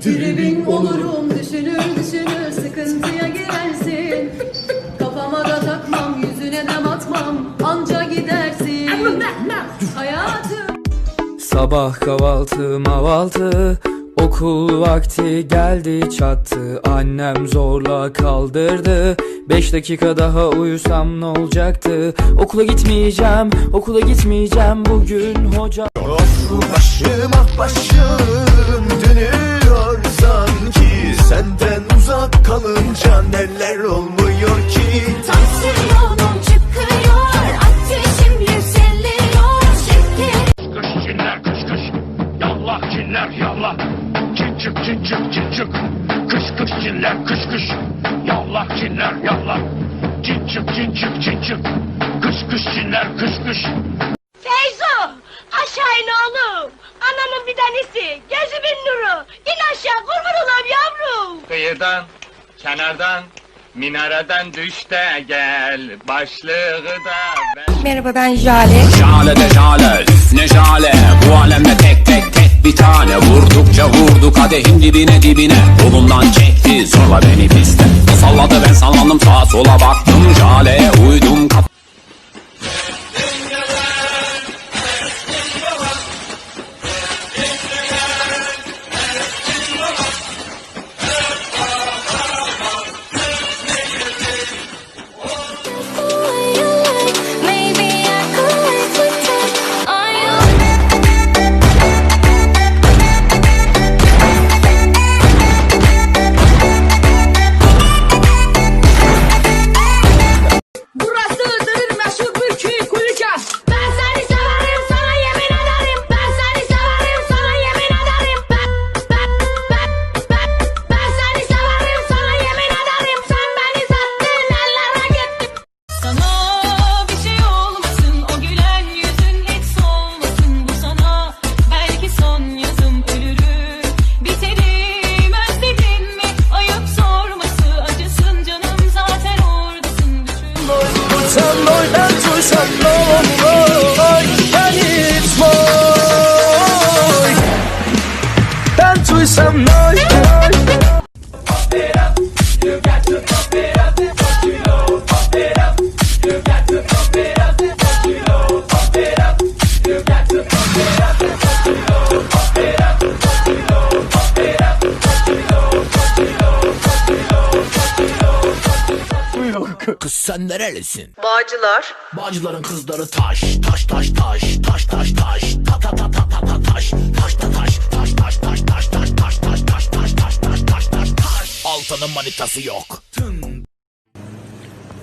Tribin olurum düşünür düşünür sıkıntıya girersin. Kafama da takmam yüzüne de batmam anca gidersin. Hayatım. Sabah kahvaltı mavaltı Okul vakti geldi çattı. Annem zorla kaldırdı. Beş dakika daha uyusam ne olacaktı? Okula gitmeyeceğim okula gitmeyeceğim. Bugün hoca Başım ah başım dönüyor sanki. Senden uzak kalınca neler olmuyor ki? Tansiyonum çıkıyor, ateşim yükseliyor, şekerim kış cinler kış kış. Yallah cinler yallah. Cin çık cin çık cin çık. Kış kış cinler kış kış. Yallah cinler yallah. Cin çık cin çık cin çık. Kış kış cinler kış kış Feyzo, aşağı in oğlum. Ananın bir tanesi, gözümün nuru. İn aşağı, kurban olayım yavrum. Kıyıdan, kenardan, minareden düş de gel. Başlığı da ver Merhaba ben Jale. Jale de jale, ne jale? Bu alemde tek tek tek bir tane. Vurdukça vurdu kadehin dibine dibine. Kolumdan çekti zorla beni piste. Salladı ben sallandım sağa sola baktım. Jale'ye uydum Kız sen nerelisin? Bağcılar. Bağcıların kızları taş Taş taş taş taş taş taş Ta ta ta ta ta ta taş Taş ta taş taş taş taş taş taş taş taş Altanın manitası yok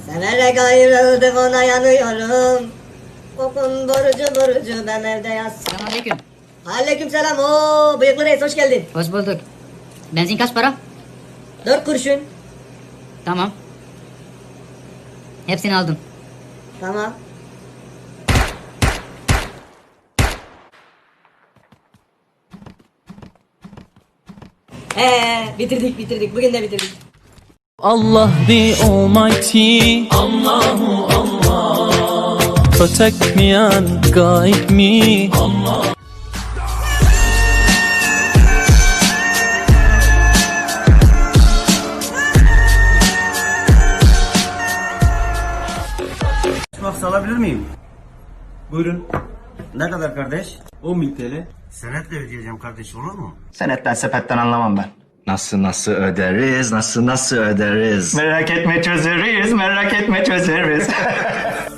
Severek ayrıldık ona yanıyorum. Okun borucu borucu ben evde yaz. Selamünaleyküm. Aleyküm selam. Oo, bıyıklı reis hoş geldin. Hoş bulduk. Benzin kaç para? Dört kurşun. Tamam. Hepsini aldım. Tamam. Ee, bitirdik bitirdik. Bugün de bitirdik. Allah the Almighty Allahu Allah Protect me and guide me Bak alabilir miyim? Buyurun. Ne kadar kardeş? 10 bin TL. Senetle ödeyeceğim kardeş olur mu? Senetten sepetten anlamam ben. Nasıl nasıl öderiz, nasıl nasıl öderiz. Merak etme çözeriz, merak etme çözeriz.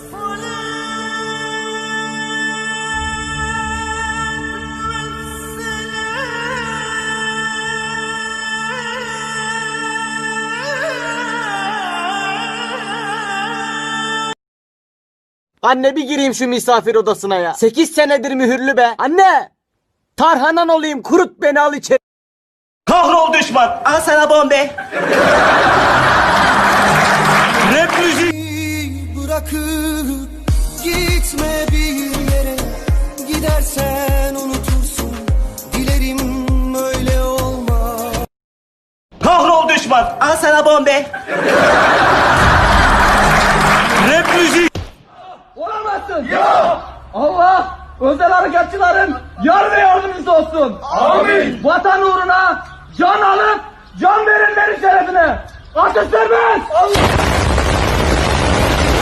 Anne bir gireyim şu misafir odasına ya. 8 senedir mühürlü be. Anne! Tarhanan olayım kurut beni al içeri. Kahrol düşman. Al sana bombe. Rap müziği bırakıp gitme bir yere. Gidersen unutursun. Dilerim öyle olma. Kahrol düşman. Al sana bombe. Allah! Özel harekatçıların yar ve yardımcısı ol. olsun. Amin. Vatan uğruna can alıp can verenlerin şerefine. Atış serbest.